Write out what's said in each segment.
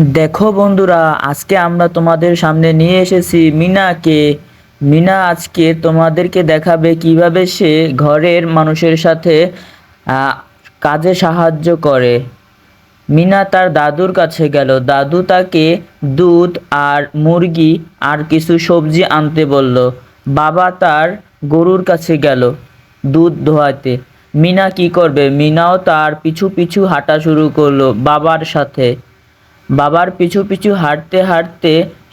দেখো বন্ধুরা, আজকে আমরা তোমাদের সামনে নিয়ে এসেছি মিনাকে। মিনা আজকে তোমাদেরকে দেখাবে কীভাবে সে ঘরের মানুষের সাথে কাজে সাহায্য করে। মিনা তার দাদুর কাছে গেল। দাদু তাকে দুধ আর মুরগি আর কিছু সবজি আনতে বলল। বাবা তার গরুর কাছে গেল দুধ ধোয়াতে। মিনা কি করবে? মিনাও তার পিছু পিছু হাঁটা শুরু করল বাবার সাথে। বাবার পিছু পিছু হাঁটতে হাঁটতে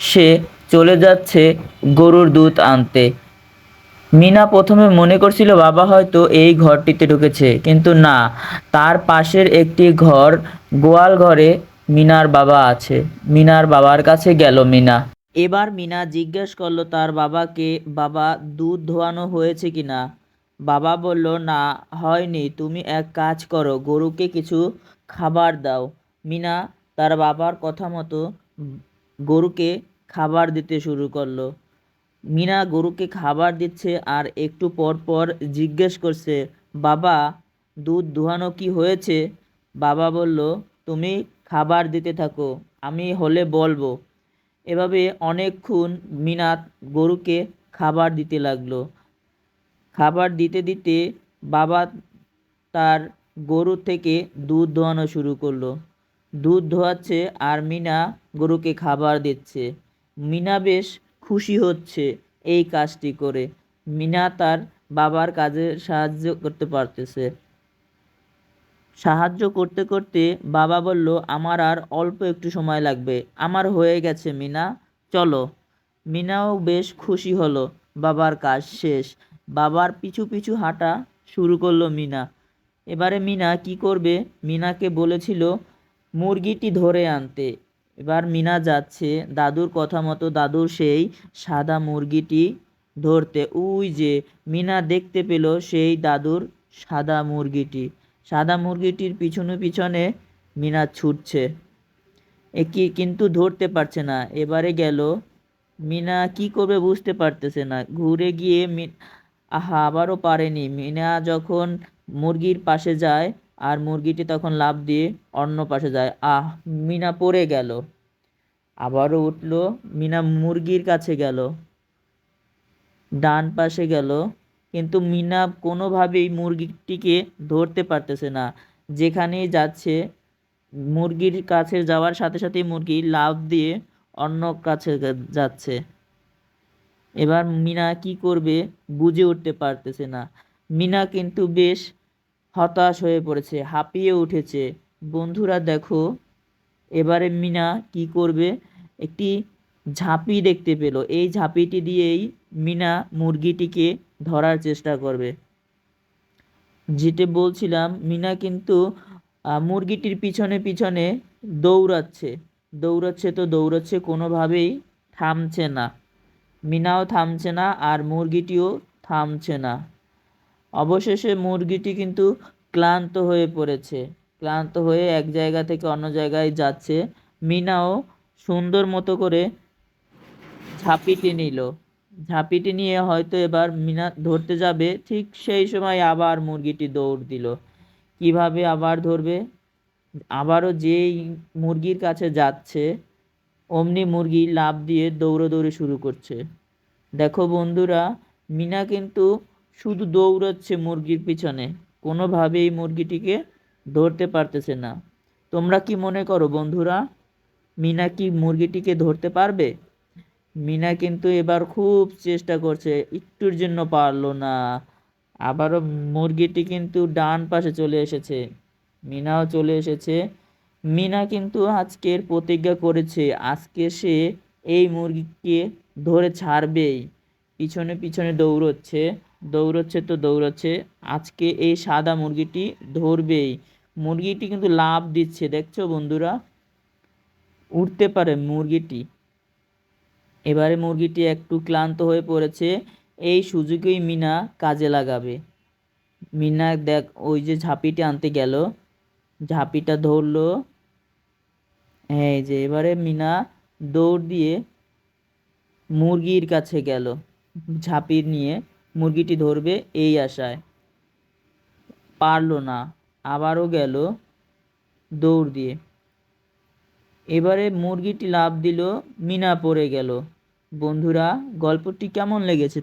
সে চলে যাচ্ছে গরুর দুধ আনতে। মিনা প্রথমে মনে করছিল বাবা হয়তো এই ঘরটিতে ঢুকেছে, কিন্তু না, তার পাশের একটি ঘর গোয়াল ঘরে মিনার বাবা আছে। মিনার বাবার কাছে গেল মিনা। এবার মিনা জিজ্ঞেস করল, তার বাবাকে বাবা দুধ ধোয়ানো হয়েছে কি না? বাবা বলল, না, হয়নি। তুমি এক কাজ করো, গরুকে কিছু খাবার দাও। মিনা তার বাবার কথা মতো গরুকে খাবার দিতে শুরু করল। মিনা গরুকে খাবার দিচ্ছে আর একটু পর পর জিজ্ঞেস করছে, বাবা, দুধ দুহানো কি হয়েছে? বাবা বলল, তুমি খাবার দিতে থাকো, আমি হলে বলব। এভাবে অনেকক্ষণ মিনা গরুকে খাবার দিতে লাগল। খাবার দিতে দিতে বাবা তার গরু থেকে দুধ দোয়ানো শুরু করল। দুধ ধোয়াচ্ছে আর মিনা গরুকে খাবার দিচ্ছে। মিনা বেশ খুশি হচ্ছে এই কাজটি করে। মিনা তার বাবার কাজে সাহায্য করতে পারতেছে। সাহায্য করতে করতে বাবা বলল, আমার আর অল্প একটু সময় লাগবে। আমার হয়ে গেছে, মিনা। চলো। মিনাও বেশ খুশি হলো। বাবার কাজ শেষ। বাবার পিছু পিছু হাঁটা শুরু করল মিনা। এবারে মিনা কি করবে? মিনাকে বলেছিল মুরগিটি ধরে আনতে। এবার মিনা যাচ্ছে। দাদুর কথা মতো দাদুর সেই সাদা মুরগিটি ধরতে। উই যে, মিনা দেখতে পেল সেই দাদুর সাদা মুরগিটি। সাদা মুরগিটির পিছনে পিছনে মিনা ছুটছে। এ কি কিন্তু ধরতে পারছে না। এবারে গেল। মিনা কি করবে বুঝতে পারতেছে না। ঘুরে গিয়ে আহা, আবারও পারেনি। মিনা যখন মুরগির পাশে যায় আর মুরগিটি তখন লাফ দিয়ে অন্য পাশে যায়। আহ, মিনা পড়ে গেল। আবারও উঠল। মিনা মুরগির কাছে গেল। ডান পাশে গেল। কিন্তু মিনা কোনোভাবেই মুরগিটিকে ধরতে পারতেছে না। যেখানেই যাচ্ছে, মুরগির কাছে যাওয়ার সাথে সাথেই মুরগি লাফ দিয়ে অন্য কাছে যাচ্ছে। এবার মিনা কি করবে বুঝে উঠতে পারতেছে না। মিনা কিন্তু বেশ হতাশ হয়ে পড়েছে, হাঁপিয়ে উঠেছে। বন্ধুরা, দেখো, এবারে মিনা কি করবে? একটি ঝাঁপি দেখতে পেল। এই ঝাঁপিটি দিয়েই মিনা মুরগিটিকে ধরার চেষ্টা করবে। যেটা বলছিলাম, মিনা কিন্তু মুরগিটির পিছনে পিছনে দৌড়াচ্ছে। দৌড়াচ্ছে তো দৌড়াচ্ছে, কোনোভাবেই থামছে না। মিনাও থামছে না আর মুরগিটিও থামছে না। অবশেষে মুরগিটি কিন্তু ক্লান্ত হয়ে পড়েছে। ক্লান্ত হয়ে এক জায়গা থেকে অন্য জায়গায় যাচ্ছে। মিনাও সুন্দর মতো করে ঝাঁপিটি নিল। ঝাঁপিটি নিয়ে হয়তো এবার মিনা ধরতে যাবে। ঠিক সেই সময় আবার মুরগিটি দৌড় দিল। কীভাবে আবার ধরবে? আবারও যেই মুরগির কাছে যাচ্ছে, অমনি মুরগি লাফ দিয়ে দৌড়াদৌড়ি শুরু করছে। দেখো বন্ধুরা, মিনা কিন্তু শুধু দৌড়াচ্ছে মুরগির পিছনে। কোনোভাবেই মুরগিটিকে ধরতে পারতেছে না। তোমরা কি মনে করো বন্ধুরা, মিনা কি মুরগিটিকে ধরতে পারবে? মিনা কিন্তু এবার খুব চেষ্টা করছে, একটুর জন্য পারল না। আবারও মুরগিটি কিন্তু ডান পাশে চলে এসেছে। মিনাও চলে এসেছে। মিনা কিন্তু আজকের প্রতিজ্ঞা করেছে, আজকে সে এই মুরগিকে ধরে ছাড়বেই। পিছনে পিছনে দৌড়চ্ছে। দৌড়চ্ছে তো দৌড়চ্ছে। আজকে এই সাদা মুরগিটি ধরবেই। মুরগিটি কিন্তু লাভ দিচ্ছে, দেখছ বন্ধুরা? উঠতে পারে মুরগিটি। এবারে মুরগিটি একটু ক্লান্ত হয়ে পড়েছে। এই সুযোগেই মিনা কাজে লাগাবে। মিনা দেখ, ওই যে ঝাঁপিটি আনতে গেল। ঝাঁপিটা ধরলো। এই যে এবারে মিনা দৌড় দিয়ে মুরগির কাছে গেল ঝাঁপি নিয়ে। মুরগিটি ধরবে এই আশায়। পারল না, আবারও গেল দৌড় দিয়ে। এবারে মুরগিটি লাভ দিল, মিনা পড়ে গেল। বন্ধুরা, গল্পটি কেমন লেগেছে?